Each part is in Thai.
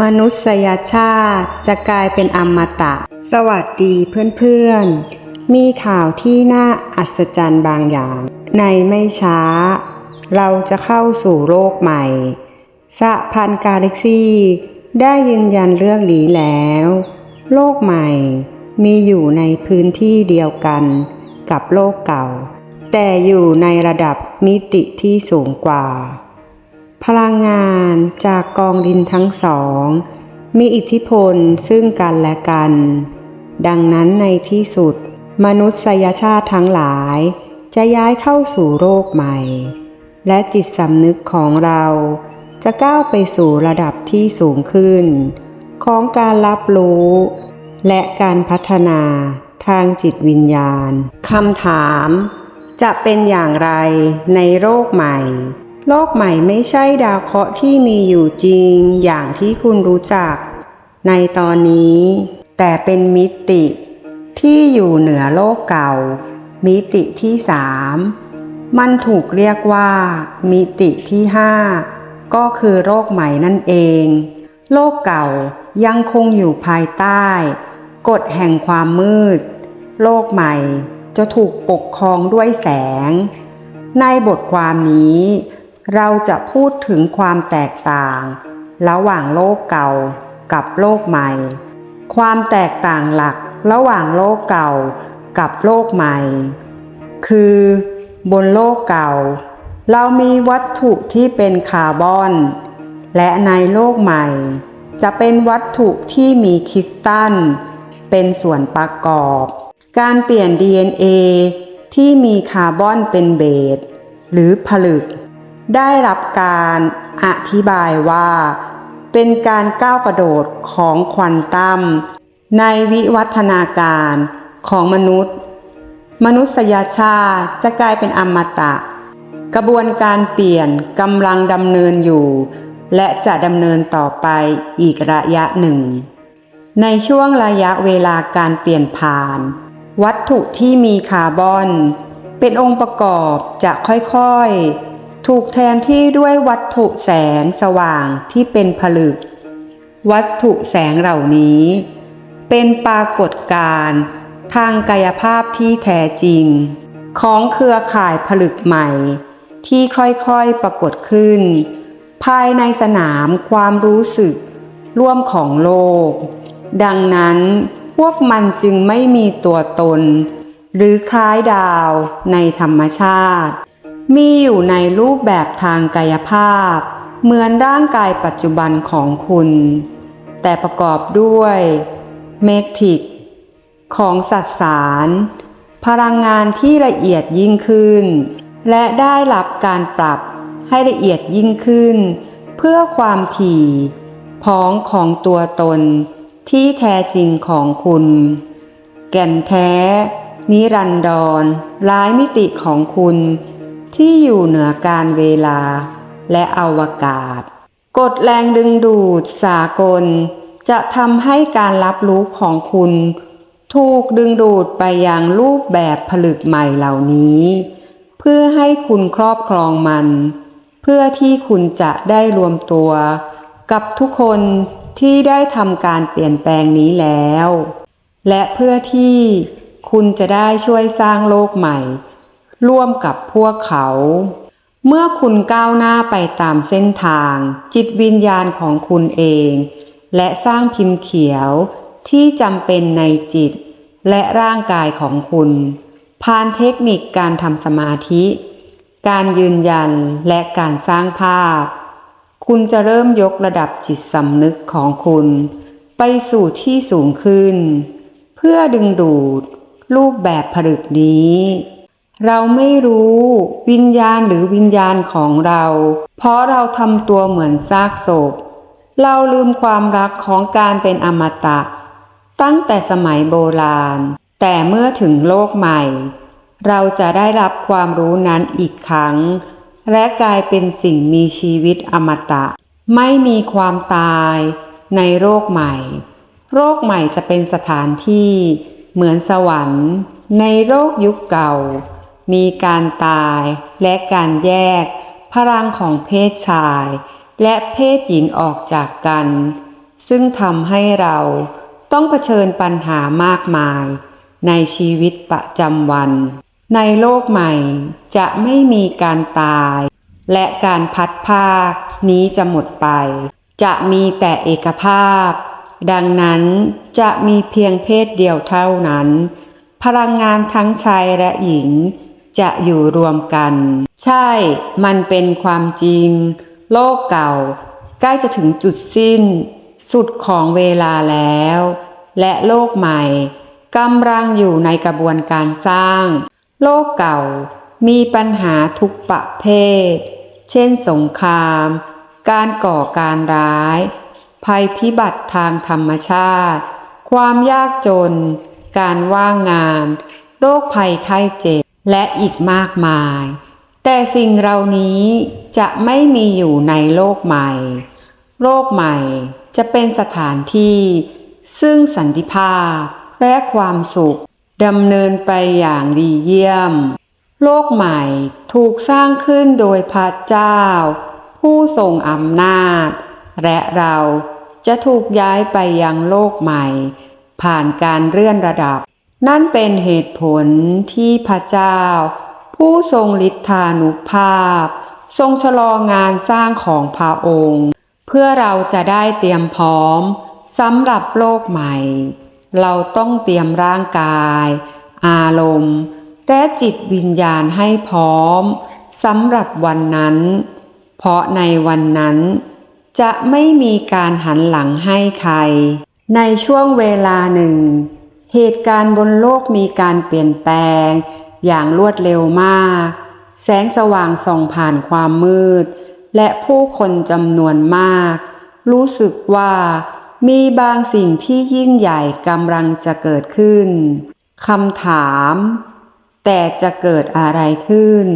มนุษยชาติจะกลายเป็นอมตะ สวัสดีเพื่อนๆ มีข่าวที่น่าอัศจรรย์บางอย่าง ในไม่ช้า เราจะเข้าสู่โลกใหม่ สะพันกาแล็กซี่ได้ยืนยันเรื่องนี้แล้ว โลกใหม่มีอยู่ในพื้นที่เดียวกันกับโลกเก่า แต่อยู่ในระดับมิติที่สูงกว่า พลังงานจากกองดินทั้งสอง มีอิทธิพลซึ่งกันและกัน ดังนั้นในที่สุด มนุษยชาติทั้งหลาย จะย้ายเข้าสู่โลกใหม่ และจิตสำนึกของเราจะก้าวไปสู่ระดับที่สูงขึ้น ของการรับรู้ และการพัฒนาทางจิตวิญญาณคำถาม จะเป็นอย่างไรในโลกใหม่ โลกใหม่ไม่ใช่ดาวเคราะห์ที่มีอยู่จริงอย่างที่คุณรู้จัก ในตอนนี้ แต่เป็นมิติ ที่อยู่เหนือโลกเก่า มิติที่สามมันถูกเรียกว่า มิติที่ห้าก็คือโลกใหม่นั่นเอง โลกเก่ายังคงอยู่ภายใต้ กฎแห่งความมืด โลกใหม่จะถูกปกครองด้วยแสง ในบทความนี้ เราจะพูดถึงความแตกต่าง ระหว่างโลกเก่ากับโลกใหม่ ความแตกต่างหลักระหว่างโลกเก่ากับโลกใหม่ คือบนโลกเก่า เรามีวัตถุที่เป็นคาร์บอน และในโลกใหม่ จะเป็นวัตถุที่มีคริสตัล เป็นส่วนประกอบ การเปลี่ยน DNA ที่มีคาร์บอนเป็นเบสหรือผลึก ได้รับการอธิบายว่า เป็นการก้าวกระโดดของควอนตัมในวิวัฒนาการของมนุษย์ มนุษยชาติจะกลายเป็นอมตะ กระบวนการเปลี่ยนกำลังดำเนินอยู่ และจะดำเนินต่อไปอีกระยะหนึ่ง ในช่วงระยะเวลาการเปลี่ยนผ่าน วัตถุที่มีคาร์บอน เป็นองค์ประกอบจะค่อยๆ ถูกแทนที่ด้วยวัตถุแสงสว่างที่เป็นผลึก วัตถุแสงเหล่านี้ เป็นปรากฏการณ์ทางกายภาพที่แท้จริง ของเครือข่ายผลึกใหม่ ที่ค่อยๆปรากฏขึ้น ภายในสนามความรู้สึกร่วมของโลก ดังนั้นพวกมันจึงไม่มีตัวตน หรือคล้ายดาวในธรรมชาติ มีอยู่ในรูปแบบทางกายภาพ เหมือนร่างกายปัจจุบันของคุณ แต่ประกอบด้วยเมกทิกของสัสาร พลังงานที่ละเอียดยิ่งขึ้น และได้รับการปรับให้ละเอียดยิ่งขึ้น เพื่อความถี่พ้องของตัวตนที่แท้จริงของคุณ แก่นแท้ นิรันดรหลายมิติของคุณ ที่อยู่เหนือการเวลาและอวกาศ กฎแรงดึงดูดสากล จะทำให้การรับรู้ของคุณ ถูกดึงดูดไปยังรูปแบบผลึกใหม่เหล่านี้ เพื่อให้คุณครอบครองมัน เพื่อที่คุณจะได้รวมตัว กับทุกคนที่ได้ทำการเปลี่ยนแปลงนี้แล้ว และเพื่อที่คุณจะได้ช่วยสร้างโลกใหม่ ร่วมกับพวกเขา เมื่อคุณก้าวหน้าไปตามเส้นทาง จิตวิญญาณของคุณเอง และสร้างพิมพ์เขียวที่จำเป็นในจิต และร่างกายของคุณ ผ่านเทคนิคการทำสมาธิ การยืนยันและการสร้างภาพ คุณจะเริ่มยกระดับจิตสำนึกของคุณ ไปสู่ที่สูงขึ้น เพื่อดึงดูดรูปแบบผลึกนี้ เราไม่รู้วิญญาณหรือวิญญาณของเรา เพราะเราทำตัวเหมือนซากศพ เราลืมความรักของการเป็นอมตะ ตั้งแต่สมัยโบราณ แต่เมื่อถึงโลกใหม่ เราจะได้รับความรู้นั้นอีกครั้ง และกลายเป็นสิ่งมีชีวิตอมตะ ไม่มีความตายในโลกใหม่ โลกใหม่จะเป็นสถานที่เหมือนสวรรค์ ในโลกยุคเก่า มีการตายและการแยก พลังของเพศชาย และเพศหญิงออกจากกัน ซึ่งทำให้เราต้องเผชิญปัญหามากมาย ในชีวิตประจำวัน ในโลกใหม่จะไม่มีการตาย และการพัดภาคนี้จะหมดไป จะมีแต่เอกภาพ ดังนั้นจะมีเพียงเพศเดียวเท่านั้น พลังงานทั้งชายและหญิง จะอยู่รวมกัน ใช่มันเป็นความจริง โลกเก่า ใกล้จะถึงจุดสิ้น สุดของเวลาแล้ว และโลกใหม่กำลังอยู่ในกระบวนการสร้าง โลกเก่ามีปัญหาทุกประเภท เช่นสงคราม การก่อการร้าย ภัยพิบัติทางธรรมชาติ ความยากจน การว่างงาน โรคภัยไข้เจ็บ และอีกมากมาย แต่สิ่งเหล่านี้จะไม่มีอยู่ในโลกใหม่ โลกใหม่จะเป็นสถานที่ ซึ่งสันติภาพและความสุขดำเนินไปอย่างดีเยี่ยม โลกใหม่ถูกสร้างขึ้นโดยพระเจ้า ผู้ทรงอำนาจ และเราจะถูกย้ายไปยังโลกใหม่ ผ่านการเลื่อนระดับ นั่นเป็นเหตุผลที่พระเจ้า ผู้ทรงฤทธานุภาพ ทรงชะลองานสร้างของพระองค์ เพื่อเราจะได้เตรียมพร้อมสำหรับโลกใหม่ เราต้องเตรียมร่างกาย อารมณ์ และจิตวิญญาณให้พร้อมสำหรับวันนั้น เพราะในวันนั้น จะไม่มีการหันหลังให้ใคร ในช่วงเวลาหนึ่ง เหตุการณ์บนโลกมีการเปลี่ยนแปลง อย่างรวดเร็วมาก แสงสว่างส่องผ่านความมืด และผู้คนจำนวนมาก รู้สึกว่ามีบางสิ่งที่ยิ่งใหญ่กำลังจะเกิดขึ้นคำถาม แต่จะเกิดอะไรขึ้น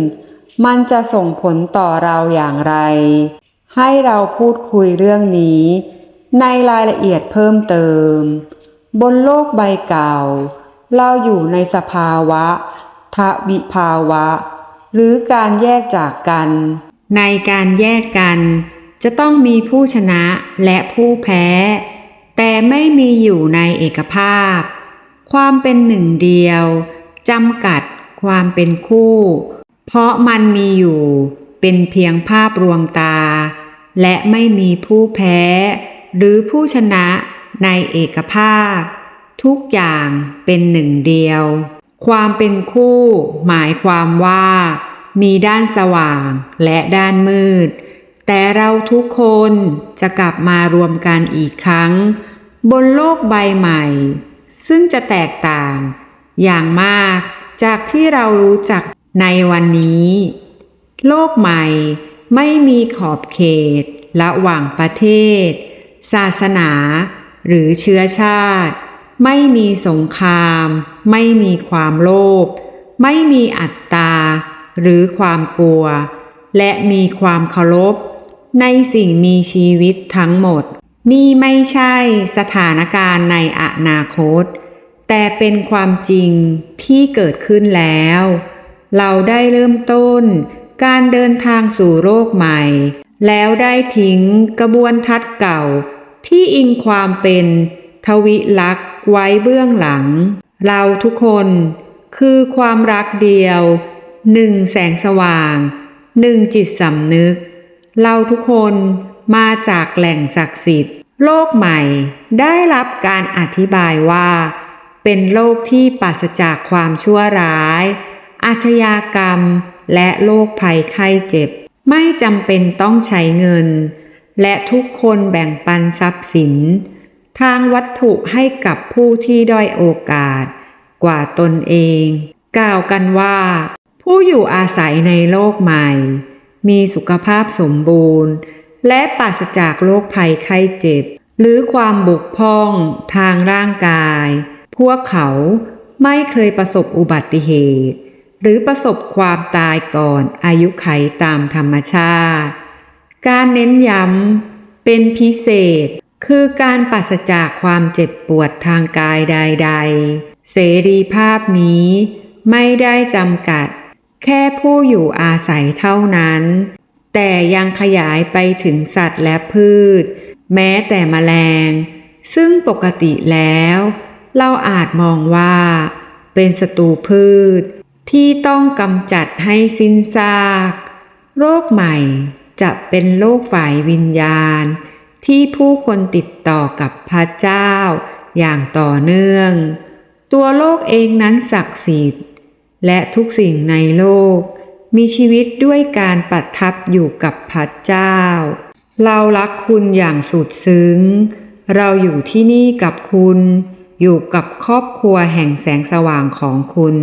มันจะส่งผลต่อเราอย่างไร ให้เราพูดคุยเรื่องนี้ ในรายละเอียดเพิ่มเติม บนโลกใบเก่า เราอยู่ในสภาวะ ทวิภาวะ หรือการแยกจากกัน ในการแยกกัน จะต้องมีผู้ชนะและผู้แพ้ แต่ไม่มีอยู่ในเอกภาพ ความเป็นหนึ่งเดียวจำกัดความเป็นคู่ เพราะมันมีอยู่เป็นเพียงภาพรวงตา และไม่มีผู้แพ้ หรือผู้ชนะ ในเอกภาพ ทุกอย่างเป็นหนึ่งเดียว ความเป็นคู่หมายความว่า มีด้านสว่างและด้านมืด แต่เราทุกคนจะกลับมารวมกันอีกครั้ง บนโลกใบใหม่ ซึ่งจะแตกต่าง อย่างมากจากที่เรารู้จักในวันนี้ โลกใหม่ไม่มีขอบเขตระหว่างประเทศ ศาสนา หรือเชื้อชาติ ไม่มีสงคราม ไม่มีความโลภไม่มีอัตตา หรือความกลัว และมีความเคารพ ในสิ่งมีชีวิตทั้งหมด นี่ไม่ใช่สถานการณ์ในอนาคต แต่เป็นความจริงที่เกิดขึ้นแล้ว เราได้เริ่มต้นการเดินทางสู่โลกใหม่ แล้วได้ทิ้งกระบวนทัศน์เก่า ที่อิงความเป็นทวิลักษ์ไว้เบื้องหลัง เราทุกคนคือความรักเดียว หนึ่งแสงสว่าง หนึ่งจิตสำนึก เราทุกคนมาจากแหล่งศักดิ์สิทธิ์ โลกใหม่ได้รับการอธิบายว่า เป็นโลกที่ปราศจากความชั่วร้าย อาชญากรรม และโรคภัยไข้เจ็บ ไม่จำเป็นต้องใช้เงิน และทุกคนแบ่งปันทรัพย์สิน ทางวัตถุให้กับผู้ที่ด้อยโอกาส กว่าตนเอง กล่าวกันว่า ผู้อยู่อาศัยในโลกใหม่ มีสุขภาพสมบูรณ์ และปราศจากโรคภัยไข้เจ็บ หรือความบกพร่องทางร่างกาย พวกเขาไม่เคยประสบอุบัติเหตุ หรือประสบความตายก่อนอายุไขตามธรรมชาติ การเน้นย้ำเป็นพิเศษ คือการปราศจากความเจ็บปวดทางกายใด ๆ เสรีภาพนี้ไม่ได้จำกัด แค่ผู้อยู่อาศัยเท่านั้น แต่ยังขยายไปถึงสัตว์และพืช แม้แต่แมลง ซึ่งปกติแล้ว เราอาจมองว่า เป็นศัตรูพืชที่ต้องกำจัดให้สิ้นซาก โรคใหม่ จะเป็นโรคฝ่ายวิญญาณ ที่ผู้คนติดต่อกับพระเจ้า อย่างต่อเนื่อง ตัวโลกเองนั้นศักดิ์สิทธิ์ และทุกสิ่งในโลก มีชีวิตด้วยการประทับอยู่กับพระเจ้า เรารักคุณอย่างสุดซึ้ง เราอยู่ที่นี่กับคุณ อยู่กับครอบครัวแห่งแสงสว่างของคุณ